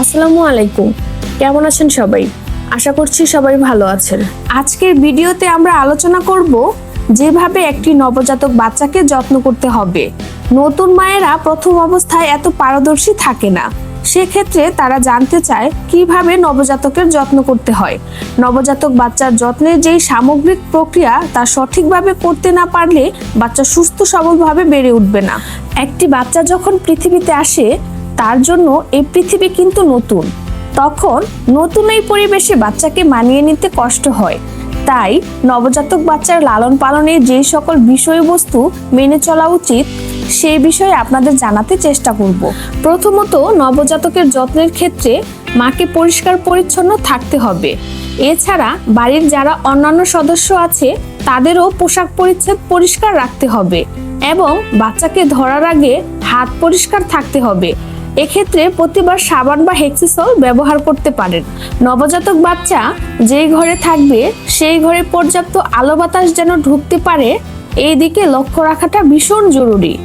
আসসালামু আলাইকুম। কেমন আছেন সবাই? আশা করছি সবাই ভালো আছেন। আজকের ভিডিওতে আমরা আলোচনা করব যেভাবে একটি নবজাতক বাচ্চাকে যত্ন করতে হবে। নতুন মায়েরা প্রথম অবস্থায় এত পারদর্শী থাকে না। সেক্ষেত্রে তারা জানতে চায় কীভাবে নবজাতকের যত্ন করতে হয়। নবজাতক বাচ্চার যত্নের যেই সামগ্রিক প্রক্রিয়া তা সঠিকভাবে করতে না পারলে বাচ্চা সুস্থ সবলভাবে বেড়ে উঠবে না। একটি বাচ্চা যখন পৃথিবীতে আসে তার জন্য এই পৃথিবী কিন্তু নতুন। তখন নতুন এই পরিবেশে বাচ্চাকে মানিয়ে নিতে কষ্ট হয়। তাই নবজাতক বাচ্চার লালন পালনের যে সকল বিষয়বস্তু মেনে চলা উচিত, সেই বিষয়ে আপনাদের জানাতে চেষ্টা করব। প্রথমত, নবজাতকের যত্নের ক্ষেত্রে মাকে পরিষ্কার পরিচ্ছন্ন থাকতে হবে। এছাড়া বাড়ির যারা অন্যান্য সদস্য আছে, তাদেরও পোশাক পরিচ্ছদ পরিষ্কার রাখতে হবে এবং বাচ্চাকে ধরার আগে হাত পরিষ্কার থাকতে হবে। এক্ষেত্রে প্রতিবার সাবান বা হেক্সিসল ব্যবহার করতে পারেন। নবজাতক বাচ্চা যেই ঘরে থাকবে, সেই ঘরে পর্যাপ্ত আলো বাতাস যেন ঢুকতে পারে, এই দিকে লক্ষ্য রাখাটা ভীষণ জরুরি।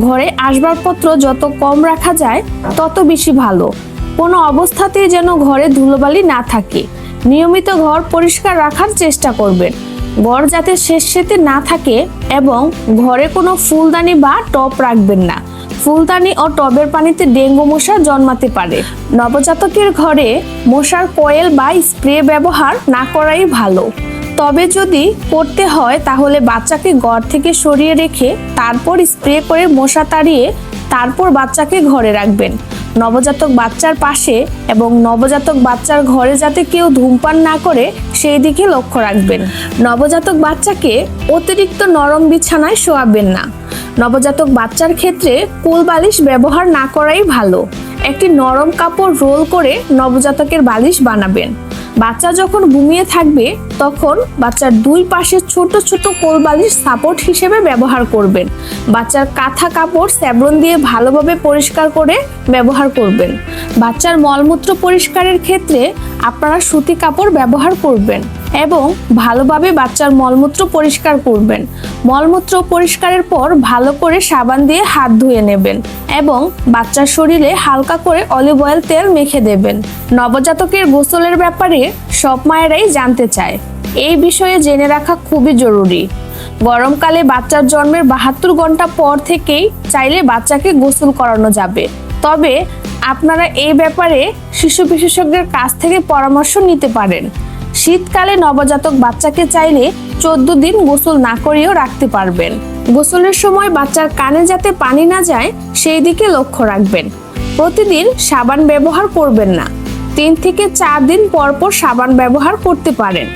ঘরে আসবাবপত্র যত কম রাখা যায়, তত বেশি ভালো। কোনো অবস্থাতেই যেন ঘরে ধুলোবালি না থাকে। নিয়মিত ঘর পরিষ্কার রাখার চেষ্টা করবেন। ঘর যাতে শেষ সেতে না থাকে এবং ঘরে কোনো ফুলদানি বা টপ রাখবেন না। ফুলদানি ও টবের পানিতে ডেঙ্গু মশা জন্মাতে পারে। নবজাতকের ঘরে মশার কয়েল বা স্প্রে ব্যবহার না করাই ভালো। তবে যদি করতে হয়, তাহলে বাচ্চাকে ঘর থেকে সরিয়ে রেখে তারপর স্প্রে করে মশা তাড়িয়ে তারপর বাচ্চাকে ঘরে রাখবেন। নবজাতক বাচ্চার পাশে এবং নবজাতক বাচ্চার ঘরে যাতে কেউ ধূমপান না করে, সেই দিকে লক্ষ্য রাখবেন। নবজাতক বাচ্চাকে অতিরিক্ত নরম বিছানায় শোয়াবেন না। নবজাতক বাচ্চার ক্ষেত্রে কুল বালিশ ব্যবহার না করাই ভালো। একটি নরম কাপড় রোল করে নবজাতকের বালিশ বানাবেন। বাচ্চা যখন ঘুমিয়ে থাকবে, তখন বাচ্চার দুই পাশে ছোট ছোট কোলবালির সাপোর্ট হিসেবে ব্যবহার করবেন। বাচ্চার কাঁথা কাপড় স্যাবলন দিয়ে ভালোভাবে পরিষ্কার করে ব্যবহার করবেন। বাচ্চার মলমূত্র পরিষ্কারের ক্ষেত্রে আপনারা সুতি কাপড় ব্যবহার করবেন। এবং ভালোভাবে বাচ্চার মলমূত্র পরিষ্কার করবেন। মলমূত্র পরিষ্কারের পর ভালো করে সাবান দিয়ে হাত ধুয়ে নেবেন এবং বাচ্চার শরীরে হালকা করে অলিভ অয়েল তেল মেখে দেবেন। নবজাতকের গোসলের ব্যাপারে সব মায়েরাই জানতে চায়। এই বিষয়ে জেনে রাখা খুবই জরুরি। গরমকালে বাচ্চার জন্মের বাহাত্তর ঘণ্টা পর থেকেই চাইলে বাচ্চাকে গোসল করানো যাবে। তবে আপনারা এই ব্যাপারে শিশু বিশেষজ্ঞের কাছ থেকে পরামর্শ নিতে পারেন। শীতকালে নবজাতক বাচ্চাকে চাইলে চোদ্দ দিন গোসল না করেও রাখতে পারবেন। গোসলের সময় বাচ্চার কানে যাতে পানি না যায়, সেই দিকে লক্ষ্য রাখবেন। প্রতিদিন সাবান ব্যবহার করবেন না। তিন থেকে চার দিন পর পর সাবান ব্যবহার করতে পারেন।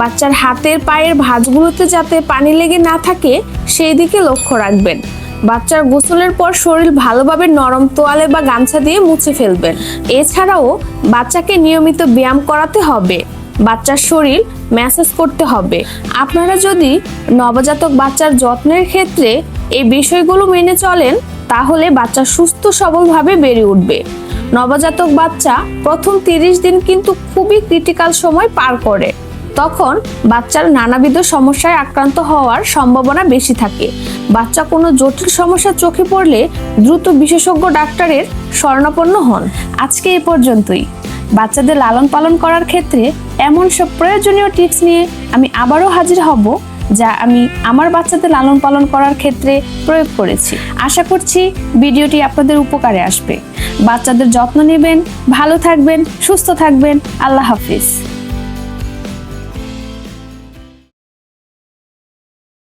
বাচ্চার হাতের পায়ের ভাঁজগুলোতে যাতে পানি লেগে না থাকে, সেই দিকে লক্ষ্য রাখবেন। বাচ্চার গোসলের পর শরীর ভালোভাবে নরম তোয়ালে বা গামছা দিয়ে মুছে ফেলবেন। এছাড়াও বাচ্চাকে নিয়মিত ব্যায়াম করাতে হবে। বাচ্চার শরীর ম্যাসেজ করতে হবে। আপনারা যদি নবজাতক বাচ্চার যত্নের ক্ষেত্রে এই বিষয়গুলো মেনে চলেন, তাহলে বাচ্চা সুস্থ সবলভাবে বেড়ে উঠবে। নবজাতক বাচ্চা প্রথম তিরিশ দিন কিন্তু খুবই ক্রিটিক্যাল সময় পার করে। তখন বাচ্চার নানাবিধ সমস্যায় আক্রান্ত হওয়ার সম্ভাবনা বেশি থাকে। বাচ্চা কোনো জটিল সমস্যা চোখে পড়লে দ্রুত বিশেষজ্ঞ ডাক্তারের শরণাপন্ন হন। আজকে এ পর্যন্তই। বাচ্চাদের লালন পালন করার ক্ষেত্রে এমন সব প্রয়োজনীয় টিপস নিয়ে আমি আবারও হাজির হব, যা আমি আমার বাচ্চাদের লালন পালন করার ক্ষেত্রে প্রয়োগ করেছি। আশা করছি ভিডিওটি আপনাদের উপকারে আসবে। বাচ্চাদের যত্ন নেবেন, ভালো থাকবেন, সুস্থ থাকবেন। আল্লাহ হাফিজ।